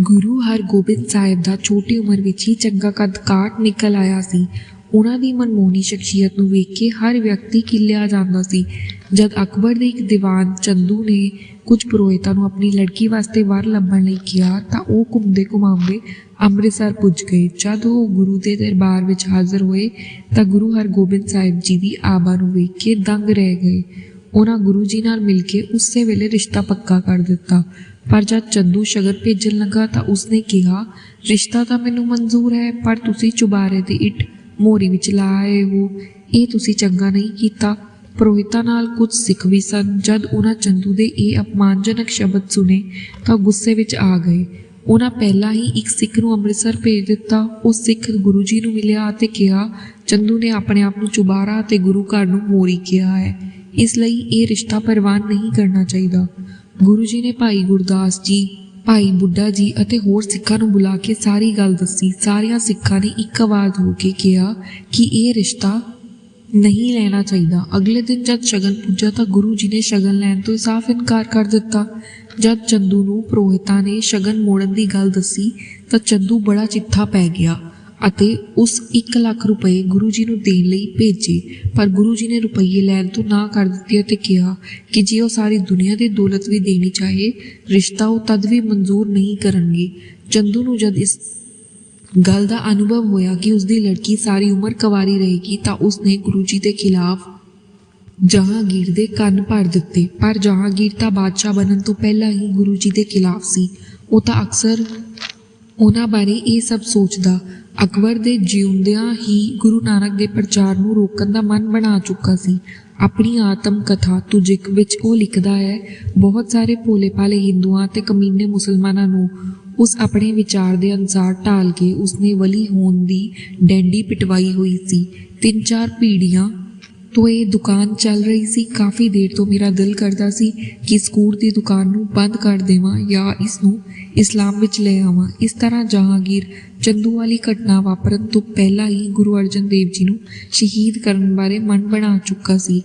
ਗੁਰੂ ਹਰਗੋਬਿੰਦ ਸਾਹਿਬ ਦਾ ਛੋਟੀ ਉਮਰ ਵਿੱਚ ਹੀ ਚੰਗਾ ਕੱਦ ਕਾਠ ਨਿਕਲ ਆਇਆ ਸੀ। ਉਹਨਾਂ ਦੀ ਮਨਮੋਹਣੀ ਸ਼ਖਸੀਅਤ ਨੂੰ ਵੇਖ ਕੇ ਹਰ ਵਿਅਕਤੀ ਕਿੱਲਿਆ ਜਾਂਦਾ ਸੀ। ਜਦ ਅਕਬਰ ਦੇ ਇੱਕ ਦੀਵਾਨ ਚੰਦੂ ਨੇ ਕੁਝ ਪੁਰੋਹਿਤਾਂ ਨੂੰ ਆਪਣੀ ਲੜਕੀ ਵਾਸਤੇ ਵਰ ਲੱਭਣ ਲਈ ਕਿਹਾ, ਤਾਂ ਉਹ ਘੁੰਮਦੇ ਘੁਮਾਉਂਦੇ ਅੰਮ੍ਰਿਤਸਰ ਪੁੱਜ ਗਏ। ਜਦ ਉਹ ਗੁਰੂ ਦੇ ਦਰਬਾਰ ਵਿੱਚ ਹਾਜ਼ਰ ਹੋਏ, ਤਾਂ ਗੁਰੂ ਹਰਗੋਬਿੰਦ ਸਾਹਿਬ ਜੀ ਦੀ ਆਬਾ ਨੂੰ ਵੇਖ ਕੇ ਦੰਗ ਰਹਿ ਗਏ। ਉਹਨਾਂ ਗੁਰੂ ਜੀ ਨਾਲ ਮਿਲ ਕੇ ਉਸੇ ਵੇਲੇ ਰਿਸ਼ਤਾ ਪੱਕਾ ਕਰ ਦਿੱਤਾ। ਪਰ ਜਦ ਚੰਦੂ ਸ਼ਗਨ ਭੇਜਣ ਲੱਗਾ ਤਾਂ ਉਸਨੇ ਕਿਹਾ, ਰਿਸ਼ਤਾ ਤਾਂ ਮੈਨੂੰ ਮਨਜ਼ੂਰ ਹੈ, ਪਰ ਤੁਸੀਂ ਚੁਬਾਰੇ ਦੀ ਇੱਟ ਮੋਰੀ ਵਿੱਚ ਲਾਏ ਹੋ। ਇਹ ਤੁਸੀਂ ਚੰਗਾ ਨਹੀਂ ਕੀਤਾ। ਪੁਰੋਹਿਤਾਂ ਨਾਲ ਕੁਝ ਸਿੱਖ ਵੀ ਸਨ। ਜਦ ਉਹਨਾਂ ਚੰਦੂ ਦੇ ਇਹ ਅਪਮਾਨਜਨਕ ਸ਼ਬਦ ਸੁਨੇ ਤਾਂ ਗੁੱਸੇ ਵਿੱਚ ਆ ਗਏ। ਉਹਨਾਂ ਪਹਿਲਾਂ ਹੀ ਇੱਕ ਸਿੱਖ ਨੂੰ ਅੰਮ੍ਰਿਤਸਰ ਭੇਜ ਦਿੱਤਾ। ਉਹ ਸਿੱਖ ਗੁਰੂ ਜੀ ਨੂੰ ਮਿਲਿਆ ਅਤੇ ਕਿਹਾ ਚੰਦੂ ਨੇ ਆਪਣੇ ਆਪ ਨੂੰ ਚੁਬਾਰਾ ਅਤੇ ਗੁਰੂ ਘਰ ਨੂੰ ਮੋਰੀ ਕਿਹਾ ਹੈ। ਇਸ ਲਈ ਇਹ ਰਿਸ਼ਤਾ ਪ੍ਰਵਾਨ ਨਹੀਂ ਕਰਨਾ ਚਾਹੀਦਾ। ਗੁਰੂ ਜੀ ਨੇ ਭਾਈ ਗੁਰਦਾਸ ਜੀ, ਭਾਈ ਬੁੱਢਾ ਜੀ ਅਤੇ ਹੋਰ ਸਿੱਖਾਂ ਨੂੰ ਬੁਲਾ ਕੇ ਸਾਰੀ ਗੱਲ ਦੱਸੀ। ਸਾਰਿਆਂ ਸਿੱਖਾਂ ਨੇ ਇੱਕ ਆਵਾਜ਼ ਹੋ ਕੇ ਕਿਹਾ ਕਿ ਇਹ ਰਿਸ਼ਤਾ ਨਹੀਂ ਲੈਣਾ ਚਾਹੀਦਾ। ਅਗਲੇ ਦਿਨ ਜਦ ਸ਼ਗਨ ਪੁੱਜਾ ਤਾਂ ਗੁਰੂ ਜੀ ਨੇ ਸ਼ਗਨ ਲੈਣ ਤੋਂ ਸਾਫ਼ ਇਨਕਾਰ ਕਰ ਦਿੱਤਾ। ਜਦ ਚੰਦੂ ਨੂੰ ਪ੍ਰੋਹਿਤਾਂ ਨੇ ਸ਼ਗਨ ਮੋੜਨ ਦੀ ਗੱਲ ਦੱਸੀ ਤਾਂ ਚੰਦੂ ਬੜਾ ਚਿੱਠਾ ਪੈ ਗਿਆ। ਅਤੇ ਉਸ 1 ਲੱਖ ਰੁਪਏ ਗੁਰੂ ਜੀ ਨੂੰ ਦੇਣ ਲਈ ਭੇਜੇ। ਪਰ ਗੁਰੂ ਜੀ ਨੇ ਰੁਪਏ ਲੈਣ ਤੋਂ ਨਾ ਕਰ ਦਿੱਤੀ ਅਤੇ ਕਿਹਾ ਕਿ ਜੇ ਉਹ ਸਾਰੀ ਦੁਨੀਆ ਦੀ ਦੌਲਤ ਵੀ ਦੇਣੀ ਚਾਹੇ, ਰਿਸ਼ਤਾ ਉਹ ਤਦ ਵੀ ਮਨਜ਼ੂਰ ਨਹੀਂ ਕਰਨਗੇ। ਚੰਦੂ ਨੂੰ ਜਦ ਇਸ ਗੱਲ ਦਾ ਅਨੁਭਵ ਹੋਇਆ ਕਿ ਉਸ ਦੀ ਲੜਕੀ ਸਾਰੀ ਉਮਰ ਕੁਵਾਰੀ ਰਹੇਗੀ, ਤਾਂ ਉਸਨੇ ਗੁਰੂ ਜੀ ਦੇ ਖਿਲਾਫ ਜਹਾਂਗੀਰ ਦੇ ਕੰਨ ਭਰ ਦਿੱਤੇ। ਪਰ ਜਹਾਂਗੀਰ ਤਾਂ ਬਾਦਸ਼ਾਹ ਬਣਨ ਤੋਂ ਪਹਿਲਾਂ ਹੀ ਗੁਰੂ ਜੀ ਦੇ ਖਿਲਾਫ ਸੀ। ਉਹ ਤਾਂ ਅਕਸਰ ਉਹਨਾਂ ਬਾਰੇ ਇਹ ਸਭ ਸੋਚਦਾ ਅਕਬਰ ਦੇ ਜਿਉਂਦਿਆਂ ਹੀ ਗੁਰੂ ਨਾਨਕ ਦੇ ਪ੍ਰਚਾਰ ਨੂੰ ਰੋਕਣ ਦਾ ਮਨ ਬਣਾ ਚੁੱਕਾ ਸੀ। ਆਪਣੀ ਆਤਮ ਕਥਾ ਤੁਜਿਕ ਵਿੱਚ ਉਹ ਲਿਖਦਾ ਹੈ, ਬਹੁਤ ਸਾਰੇ ਭੋਲੇ ਭਾਲੇ ਹਿੰਦੂਆਂ ਤੇ ਕਮੀਨੇ ਮੁਸਲਮਾਨਾਂ ਨੂੰ ਉਸ ਆਪਣੇ ਵਿਚਾਰ ਦੇ ਅਨੁਸਾਰ ਢਾਲ ਕੇ ਉਸਨੇ ਵਲੀ ਹੋਣ ਦੀ ਡੈਂਡੀ ਪਿਟਵਾਈ ਹੋਈ ਸੀ। ਤਿੰਨ ਚਾਰ ਪੀੜੀਆਂ ਤੋਂ ਇਹ ਦੁਕਾਨ ਚੱਲ ਰਹੀ ਸੀ। ਕਾਫੀ ਦੇਰ ਤੋਂ ਮੇਰਾ ਦਿਲ ਕਰਦਾ ਸੀ ਕਿ ਸਕੂਟ ਦੀ ਦੁਕਾਨ ਨੂੰ ਬੰਦ ਕਰ ਦੇਵਾਂ ਜਾਂ ਇਸ ਨੂੰ ਇਸਲਾਮ ਵਿੱਚ ਲੈ ਆਵਾਂ। ਇਸ ਤਰ੍ਹਾਂ ਜਹਾਂਗੀਰ ਚੰਦੂ ਵਾਲੀ ਘਟਨਾ ਵਾਪਰਨ ਤੋਂ ਪਹਿਲਾਂ ਹੀ ਗੁਰੂ ਅਰਜਨ ਦੇਵ ਜੀ ਨੂੰ ਸ਼ਹੀਦ ਕਰਨ ਬਾਰੇ ਮਨ ਬਣਾ ਚੁੱਕਾ ਸੀ।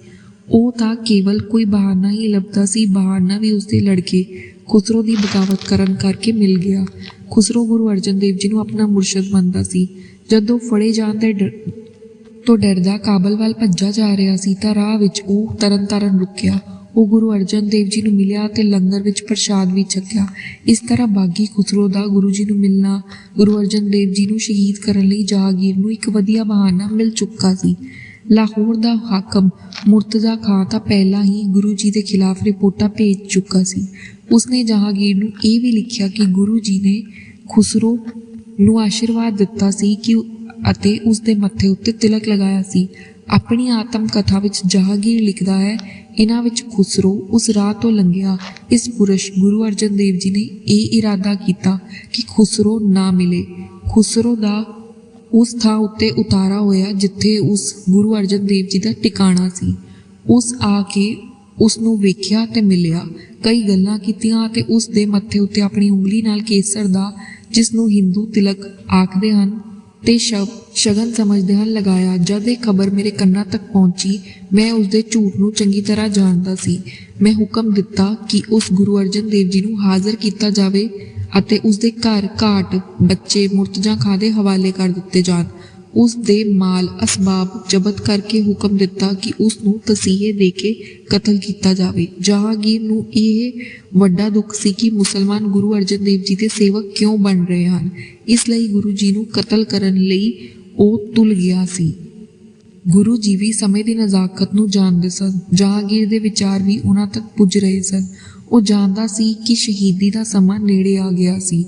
ਉਹ ਤਾਂ ਕੇਵਲ ਕੋਈ ਬਹਾਨਾ ਹੀ ਲੱਭਦਾ ਸੀ, ਬਹਾਨਾ ਵੀ ਉਸਦੇ ਲੜਕੇ ਖੁਸਰੋ ਦੀ ਬਗਾਵਤ ਕਰਨ ਕਰਕੇ ਮਿਲ ਗਿਆ। ਖੁਸਰੋ ਗੁਰੂ ਅਰਜਨ ਦੇਵ ਜੀ ਨੂੰ ਆਪਣਾ ਮੁਰਸ਼ਦ ਮੰਨਦਾ ਸੀ। ਜਦੋਂ ਫੜੇ ਜਾਣ ਦੇ ਡਰ ਤੋਂ ਡਰਦਾ ਕਾਬਲ ਵੱਲ ਭੱਜਾ ਜਾ ਰਿਹਾ ਸੀ ਤਾਂ ਰਾਹ ਵਿੱਚ ਉਹ ਤਰਨ ਤਾਰਨ ਰੁਕਿਆ। ਉਹ ਗੁਰੂ ਅਰਜਨ ਦੇਵ ਜੀ ਨੂੰ ਮਿਲਿਆ ਤੇ ਲੰਗਰ ਵਿੱਚ ਪ੍ਰਸ਼ਾਦ ਵੀ ਛਕਿਆ। ਇਸ ਤਰ੍ਹਾਂ ਬਾਗੀ ਖੁਸਰੋ ਦਾ ਗੁਰੂ ਜੀ ਨੂੰ ਮਿਲਣਾ, ਗੁਰੂ ਅਰਜਨ ਦੇਵ ਜੀ ਨੂੰ ਸ਼ਹੀਦ ਕਰਨ ਲਈ ਜਹਾਂਗੀਰ ਨੂੰ ਇੱਕ ਵਧੀਆ ਬਹਾਨਾ ਮਿਲ ਚੁੱਕਾ ਸੀ। ਲਾਹੌਰ ਦਾ ਹਾਕਮ ਮੁਰਤਜ਼ਾ ਖਾਨ ਤਾਂ ਪਹਿਲਾਂ ਹੀ ਗੁਰੂ ਜੀ ਦੇ ਖਿਲਾਫ ਰਿਪੋਰਟਾਂ ਭੇਜ ਚੁੱਕਾ ਸੀ। ਉਸਨੇ ਜਹਾਂਗੀਰ ਨੂੰ ਇਹ ਵੀ ਲਿਖਿਆ ਕਿ ਗੁਰੂ ਜੀ ਨੇ ਖੁਸਰੋ ਨੂੰ ਆਸ਼ੀਰਵਾਦ ਦਿੱਤਾ ਸੀ ਕਿ ਅਤੇ ਉਸ ਦੇ ਮੱਥੇ ਉੱਤੇ ਤਿਲਕ ਲਗਾਇਆ ਸੀ। ਆਪਣੀ ਆਤਮ ਕਥਾ ਵਿੱਚ ਜਹਾਂਗੀਰ ਲਿਖਦਾ ਹੈ, ਇਹਨਾਂ ਵਿੱਚ ਖੁਸਰੋ ਉਸ ਰਾਹ ਤੋਂ ਲੰਘਿਆ। ਇਸ ਪੁਰਸ਼ ਗੁਰੂ ਅਰਜਨ ਦੇਵ ਜੀ ਨੇ ਇਹ ਇਰਾਦਾ ਕੀਤਾ ਕਿ ਖੁਸਰੋ ਨਾ ਮਿਲੇ। ਖੁਸਰੋ ਦਾ ਉਸ ਥਾਂ ਉੱਤੇ ਉਤਾਰਾ ਹੋਇਆ ਜਿੱਥੇ ਉਸ ਗੁਰੂ ਅਰਜਨ ਦੇਵ ਜੀ ਦਾ ਟਿਕਾਣਾ ਸੀ। ਉਸ ਆ ਕੇ ਉਸ ਨੂੰ ਵੇਖਿਆ ਤੇ ਮਿਲਿਆ। ਕਈ ਗੱਲਾਂ ਕੀਤੀਆਂ ਤੇ ਉਸ ਦੇ ਮੱਥੇ ਉੱਤੇ ਆਪਣੀ ਉਂਗਲੀ ਨਾਲ ਕੇਸਰ ਦਾ ਜਿਸ ਨੂੰ ਹਿੰਦੂ ਤਿਲਕ ਆਖਦੇ ਹਨ ਤੇ ਸ਼ਬ, ਸ਼ਗਨ ਸਮਝਦੇ ਹਨ ਲਗਾਇਆ, ਜਦ ਇਹ ਖਬਰ ਮੇਰੇ ਕੰਨਾਂ ਤੱਕ ਪਹੁੰਚੀ, ਮੈਂ ਉਸ ਦੇ ਝੂਠ ਨੂੰ ਚੰਗੀ ਤਰ੍ਹਾਂ ਜਾਣਦਾ ਸੀ। ਮੈਂ ਹੁਕਮ ਦਿੱਤਾ ਕਿ ਉਸ ਗੁਰੂ ਅਰਜਨ ਦੇਵ ਜੀ ਨੂੰ ਹਾਜ਼ਰ ਕੀਤਾ ਜਾਵੇ ਅਤੇ ਉਸ ਦੇ ਘਰ ਘਾਟ ਬੱਚੇ ਮੁਰਤਜ਼ਾ ਖਾਂ ਦੇ ਹਵਾਲੇ ਕਰ ਦਿੱਤੇ ਜਾਣ। ਉਸ ਦੇ ਮਾਲ ਅਸਬਾਬ ਜ਼ਬਤ ਕਰਕੇ ਹੁਕਮ ਦਿੱਤਾ ਕਿ ਉਸ ਨੂੰ ਤਸੀਹੇ ਦੇ ਕੇ ਕਤਲ ਕੀਤਾ ਜਾਵੇ। ਜਹਾਂਗੀਰ ਨੂੰ ਇਹ ਵੱਡਾ ਦੁੱਖ ਸੀ ਕਿ ਮੁਸਲਮਾਨ ਗੁਰੂ ਅਰਜਨ ਦੇਵ ਜੀ ਦੇ ਸੇਵਕ ਕਿਉਂ ਬਣ ਰਹੇ ਹਨ। ਇਸ ਲਈ ਗੁਰੂ ਜੀ ਨੂੰ ਕਤਲ ਕਰਨ ਲਈ ਉਹ ਤੁਲ ਗਿਆ ਸੀ। ਗੁਰੂ ਜੀ ਵੀ ਸਮੇਂ ਦੀ ਨਜ਼ਾਕਤ ਨੂੰ ਜਾਣਦੇ ਸਨ। ਜਹਾਂਗੀਰ ਦੇ ਵਿਚਾਰ ਵੀ ਉਹਨਾਂ ਤੱਕ ਪੁੱਜ ਰਹੇ ਸਨ। ਉਹ ਜਾਣਦਾ ਸੀ ਕਿ ਸ਼ਹੀਦੀ ਦਾ ਸਮਾਂ ਨੇੜੇ ਆ ਗਿਆ ਸੀ।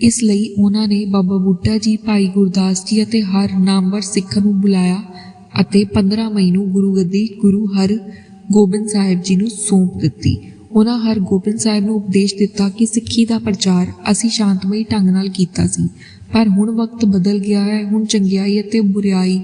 ਇਸ ਲਈ ਉਹਨਾਂ ਨੇ ਬਾਬਾ ਬੁੱਢਾ ਜੀ ਭਾਈ ਗੁਰਦਾਸ ਜੀ ਅਤੇ ਹਰ ਨਾਮਵਰ ਸਿੱਖ ਨੂੰ ਬੁਲਾਇਆ ਅਤੇ 15 ਮਈ ਨੂੰ ਗੁਰੂ ਗੱਦੀ ਗੁਰੂ ਹਰ ਗੋਬਿੰਦ ਸਾਹਿਬ ਜੀ ਨੂੰ ਸੌਂਪ ਦਿੱਤੀ। ਉਹਨਾਂ ਹਰ ਗੋਬਿੰਦ ਸਾਹਿਬ ਨੂੰ ਉਪਦੇਸ਼ ਦਿੱਤਾ ਕਿ ਸਿੱਖੀ ਦਾ ਪ੍ਰਚਾਰ ਅਸੀਂ ਸ਼ਾਂਤਮਈ ਢੰਗ ਨਾਲ ਕੀਤਾ ਸੀ, ਪਰ ਹੁਣ ਵਕਤ ਬਦਲ ਗਿਆ ਹੈ, ਹੁਣ ਚੰਗਿਆਈ ਅਤੇ ਬੁਰੀਾਈ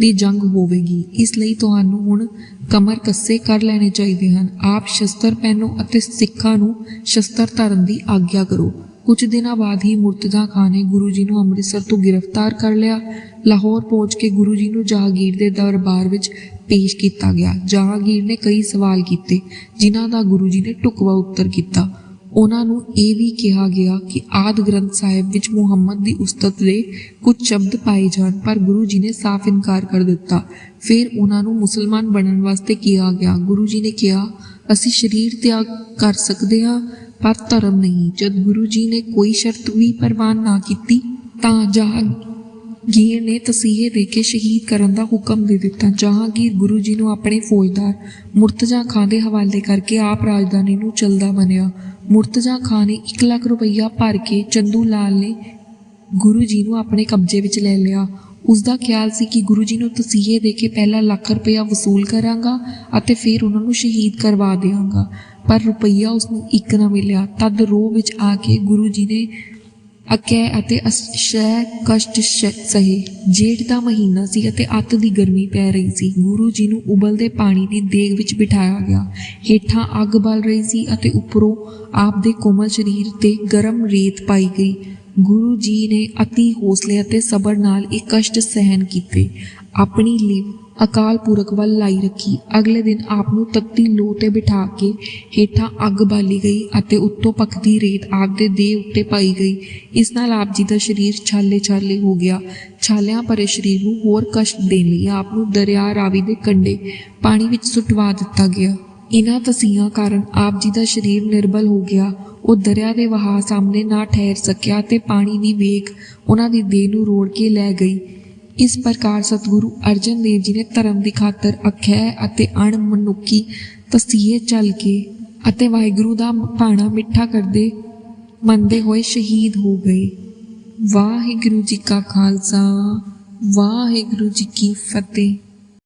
ਦੀ ਜੰਗ ਹੋਵੇਗੀ। ਇਸ ਲਈ ਤੁਹਾਨੂੰ ਹੁਣ ਕਮਰ ਕੱਸੇ ਕਰ ਲੈਣੇ ਚਾਹੀਦੇ ਹਨ। ਆਪ ਸ਼ਸਤਰ ਪਹਿਨੋ ਅਤੇ ਸਿੱਖਾਂ ਨੂੰ ਸ਼ਸਤਰ ਧਰਨ ਦੀ ਆਗਿਆ ਕਰੋ। ਕੁਝ ਦਿਨਾਂ ਬਾਅਦ ਹੀ ਮੁਰਤਜ਼ਾ ਖਾਨ ਨੇ ਗੁਰੂ ਜੀ ਨੂੰ ਅੰਮ੍ਰਿਤਸਰ ਤੋਂ ਗ੍ਰਿਫਤਾਰ ਕਰ ਲਿਆ। ਲਾਹੌਰ ਪਹੁੰਚ ਕੇ ਗੁਰੂ ਜੀ ਨੂੰ ਜਹਾਂਗੀਰ ਦੇ ਦਰਬਾਰ ਵਿੱਚ ਪੇਸ਼ ਕੀਤਾ ਗਿਆ। ਜਹਾਂਗੀਰ ਨੇ ਕਈ ਸਵਾਲ ਕੀਤੇ, ਜਿਨ੍ਹਾਂ ਦਾ ਗੁਰੂ ਜੀ ਨੇ ਢੁਕਵਾ ਉੱਤਰ ਕੀਤਾ। ਉਹਨਾਂ ਨੂੰ ਇਹ ਵੀ ਕਿਹਾ ਗਿਆ ਕਿ ਆਦ ਗ੍ਰੰਥ ਸਾਹਿਬ ਵਿੱਚ ਮੁਹੰਮਦ ਦੀ ਉਸਤਤ ਦੇ ਕੁਝ ਸ਼ਬਦ ਪਾਏ ਜਾਣ, ਪਰ ਗੁਰੂ ਜੀ ਨੇ ਸਾਫ਼ ਇਨਕਾਰ ਕਰ ਦਿੱਤਾ। ਫਿਰ ਉਹਨਾਂ ਨੂੰ ਮੁਸਲਮਾਨ ਬਣਨ ਵਾਸਤੇ ਕਿਹਾ ਗਿਆ। ਗੁਰੂ ਜੀ ਨੇ ਕਿਹਾ, ਅਸੀਂ ਸਰੀਰ ਤਿਆਗ ਕਰ ਸਕਦੇ ਹਾਂ ਪਰ ਧਰਮ ਨਹੀਂ। ਜਦ ਗੁਰੂ ਜੀ ਨੇ ਕੋਈ ਸ਼ਰਤ ਵੀ ਪ੍ਰਵਾਨ ਨਾ ਕੀਤੀ, ਤਾਂ ਜਹਾਂਗੀਰ ਨੇ ਤਸੀਹੇ ਦੇ ਕੇ ਸ਼ਹੀਦ ਕਰਨ ਦਾ ਹੁਕਮ ਦੇ ਦਿੱਤਾ। ਜਹਾਂਗੀਰ ਗੁਰੂ ਜੀ ਨੂੰ ਆਪਣੇ ਫੌਜਦਾਰ ਮੁਰਤਜ਼ਾ ਖਾਨ ਦੇ ਹਵਾਲੇ ਕਰਕੇ ਆਪ ਰਾਜਧਾਨੀ ਨੂੰ ਚਲਦਾ ਬਣਿਆ ਮੁਰਤਜ਼ਾ ਖਾਨ ਨੇ 1 ਲੱਖ ਰੁਪਈਆ ਭਰ ਕੇ ਚੰਦੂ ਲਾਲ ਨੇ ਗੁਰੂ ਜੀ ਨੂੰ ਆਪਣੇ ਕਬਜ਼ੇ ਵਿੱਚ ਲੈ ਲਿਆ। ਉਸ ਦਾ ਖਿਆਲ ਸੀ ਕਿ ਗੁਰੂ ਜੀ ਨੂੰ ਤਸੀਹੇ ਦੇ ਕੇ ਪਹਿਲਾਂ ਲੱਖ ਰੁਪਇਆ ਵਸੂਲ ਕਰਾਂਗਾ ਅਤੇ ਫਿਰ ਉਹਨਾਂ ਨੂੰ ਸ਼ਹੀਦ ਕਰਵਾ ਦਿਆਂਗਾ। ਪਰ ਰੁਪਈਆ ਉਸ ਨੂੰ ਇੱਕ ਨਾ ਮਿਲਿਆ। ਤਦ ਰੋਹ ਵਿੱਚ ਆ ਕੇ ਗੁਰੂ ਜੀ ਨੇ ਅਕੈ ਅਤੇ ਅਸ਼ੈ ਕਸ਼ਟ ਸਹੇ। ਜੇਠ ਦਾ ਮਹੀਨਾ ਸੀ ਅਤੇ ਅੱਤ ਦੀ ਗਰਮੀ ਪੈ ਰਹੀ ਸੀ। ਗੁਰੂ ਜੀ ਨੂੰ ਉਬਲਦੇ ਪਾਣੀ ਦੀ ਦੇਗ ਵਿੱਚ ਬਿਠਾਇਆ ਗਿਆ। ਹੇਠਾਂ ਅੱਗ ਬਲ ਰਹੀ ਸੀ ਅਤੇ ਉੱਪਰੋਂ ਆਪ ਦੇ ਕੋਮਲ ਸਰੀਰ ਤੇ ਗਰਮ ਰੇਤ ਪਾਈ ਗਈ। ਗੁਰੂ ਜੀ ਨੇ ਅਤੀ ਹੌਸਲੇ ਅਤੇ ਸਬਰ ਨਾਲ ਇਹ ਕਸ਼ਟ ਸਹਿਣ ਕੀਤੇ। ਆਪਣੀ ਲਿਵ ਅਕਾਲ ਪੁਰਖ ਵੱਲ ਲਾਈ ਰੱਖੀ। ਅਗਲੇ ਦਿਨ ਆਪ ਨੂੰ ਤੱਤੀ ਲੋਹ ਤੇ ਬਿਠਾ ਕੇ ਹੇਠਾਂ ਅੱਗ ਬਾਲੀ ਗਈ ਅਤੇ ਉੱਤੋਂ ਪੱਕਦੀ ਰੇਤ ਆਪ ਦੇ ਦੇਹ ਉੱਤੇ ਪਾਈ ਗਈ। ਇਸ ਨਾਲ ਆਪ ਜੀ ਦਾ ਸਰੀਰ ਛਾਲੇ ਛਾਲੇ ਹੋ ਗਿਆ। ਛਾਲਿਆਂ ਭਰੇ ਸਰੀਰ ਨੂੰ ਹੋਰ ਕਸ਼ਟ ਦੇਣ ਲਈ ਆਪ ਨੂੰ ਦਰਿਆ ਰਾਵੀ ਦੇ ਕੰਢੇ ਪਾਣੀ ਵਿੱਚ ਸੁੱਟਵਾ ਦਿੱਤਾ ਗਿਆ। ਇਨ੍ਹਾਂ ਤਸੀਹਾਂ ਕਾਰਨ ਆਪ ਜੀ ਦਾ ਸਰੀਰ ਨਿਰਬਲ ਹੋ ਗਿਆ। ਉਹ ਦਰਿਆ ਦੇ ਵਹਾਅ ਸਾਹਮਣੇ ਨਾ ਠਹਿਰ ਸਕਿਆ ਤੇ ਪਾਣੀ ਦੀ ਵੇਗ ਉਹਨਾਂ ਦੀ ਦੇਹ ਨੂੰ ਰੋੜ ਕੇ ਲੈ ਗਈ। ਇਸ ਪ੍ਰਕਾਰ ਸਤਿਗੁਰੂ ਅਰਜਨ ਦੇਵ ਜੀ ਨੇ ਧਰਮ ਦੀ ਖਾਤਰ ਅਖੈ ਅਤੇ ਅਣਮਨੁੱਖੀ ਤਸੀਹੇ ਚੱਲ ਕੇ ਅਤੇ ਵਾਹਿਗੁਰੂ ਦਾ ਭਾਣਾ ਮਿੱਠਾ ਕਰਦੇ ਮੰਨਦੇ ਹੋਏ ਸ਼ਹੀਦ ਹੋ ਗਏ। ਵਾਹਿਗੁਰੂ ਜੀ ਕਾ ਖਾਲਸਾ, ਵਾਹਿਗੁਰੂ ਜੀ ਕੀ ਫਤਿਹ।